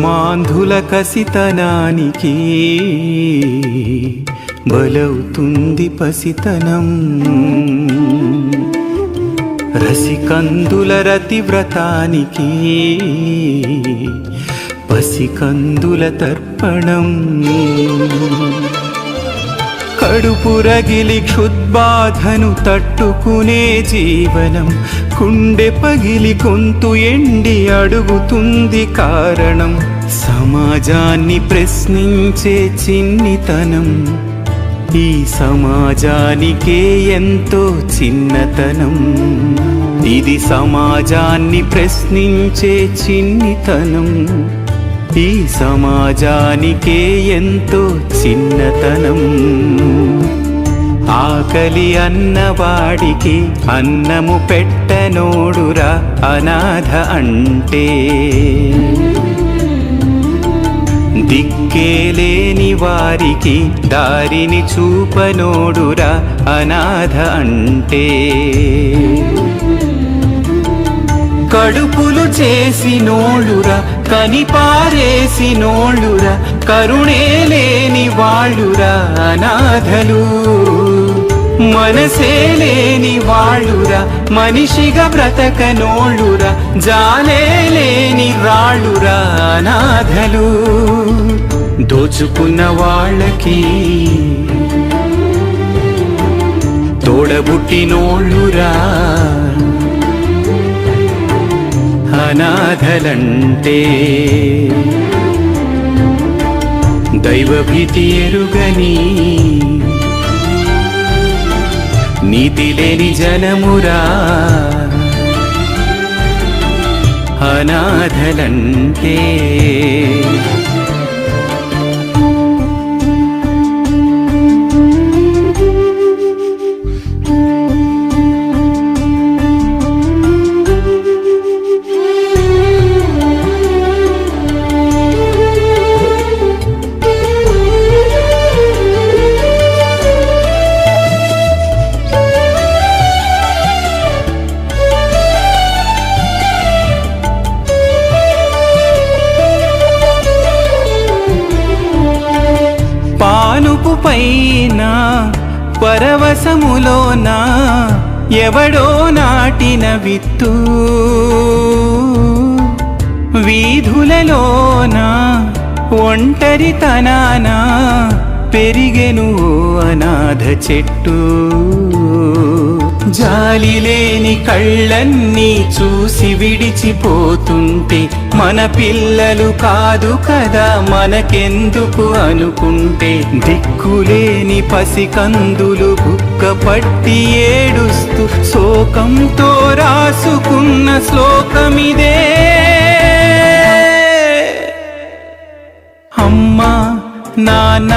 యువకుల కసితనానికి బలవుతుంది పసితనం. రసికందుల రతివ్రతానికి పసికందుల తర్పణం. కడుపురగిలి క్షుద్బాధను తట్టుకునే జీవనం. కుండె పగిలి గొంతు ఎండి అడుగుతుంది కారణం. సమాజాన్ని ప్రశ్నించే చిన్నితనం. ఈ సమాజానికే ఎంతో చిన్నతనం. ఇది సమాజాన్ని ప్రశ్నించే చిన్నితనం. ఈ సమాజానికే ఎంతో చిన్నతనం. ఆకలి అన్నవాడికి అన్నము పెట్టనోడురా అనాథ అంటే. దిక్కేలేని వారికి దారిని చూపనోడురా అనాథ అంటే. కడుపులు కని పారేసి నోళ్ళురా కరుణే లేని వాళ్ళురా అనాథలు. మనసే లేని వాళ్ళురా మనిషిగా బ్రతకనోళ్ళురా జాలే లేని రాళ్ళురా అనాథలు. దోచుకున్న వాళ్ళకి తోడబుట్టినోళ్ళురా అనాథలంటే దైవభీతి ఎరుగని నీతి లేని జనమురా అనాథలంటే పానుపు పరవశములోనా ఎవడో నాటిన విత్తు. వీధులలోనా ఒంటరితనానా పెరిగెను ఓ అనాథ చెట్టు. జాలి లేని కళ్ళన్నీ చూసి విడిచిపోతుంటే మన పిల్లలు కాదు కదా మనకెందుకు అనుకుంటే? దిక్కులేని పసికందులు బుక్క పట్టి ఏడుస్తూ శోకంతో రాసుకున్న శ్లోకమిదే. అమ్మా నాన్న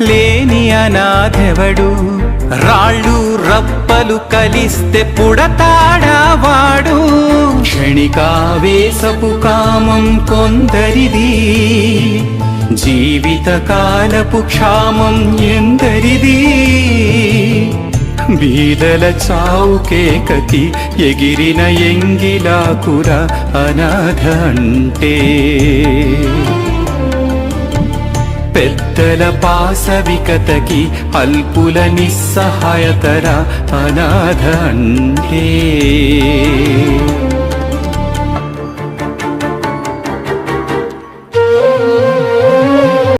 లేని అనాథెవడు? రాళ్ళు రప్పలు కలిస్తే పుడతాడావాడు. క్షణికావేశపు కామం కొందరిది జీవితకాలపు క్షామం ఎందరిది. బీదల చావుకే కతి ఎగిరిన ఎంగిలాకుర అనాథ అంటే. పెద్దల పాసవికతకి అల్పుల నిస్సహాయతర అనాథ అంటే.